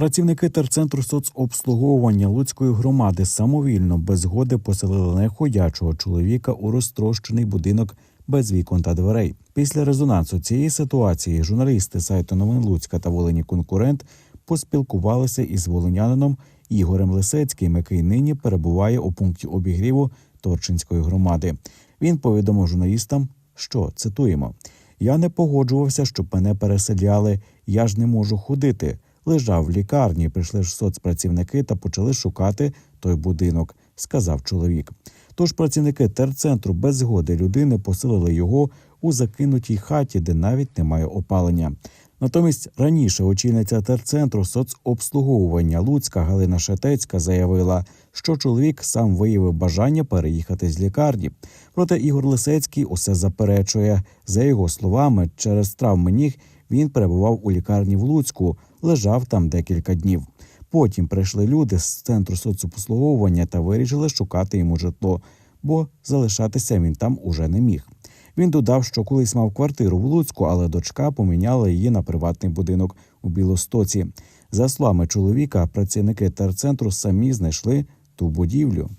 Працівники терцентру соцобслуговування Луцької громади самовільно без згоди поселили неходячого чоловіка у розтрощений будинок без вікон та дверей. Після резонансу цієї ситуації журналісти сайту новин Луцька та Волині конкурент поспілкувалися із волинянином Ігорем Лисецьким, який нині перебуває у пункті обігріву Торчинської громади. Він повідомив журналістам, що цитуємо: я не погоджувався, щоб мене переселяли. Я ж не можу ходити. Лежав в лікарні. Прийшли ж соцпрацівники та почали шукати той будинок, сказав чоловік. Тож працівники терцентру без згоди людини поселили його у закинутій хаті, де навіть немає опалення. Натомість раніше очільниця терцентру соцобслуговування Луцька Галина Шетецька заявила, що чоловік сам виявив бажання переїхати з лікарні. Проте Ігор Лисецький усе заперечує. За його словами, через травми ніг він перебував у лікарні в Луцьку, лежав там декілька днів. Потім прийшли люди з центру соцобслуговування та вирішили шукати йому житло, бо залишатися він там уже не міг. Він додав, що колись мав квартиру в Луцьку, але дочка поміняла її на приватний будинок у Білостоці. За словами чоловіка, працівники терцентру самі знайшли ту будівлю.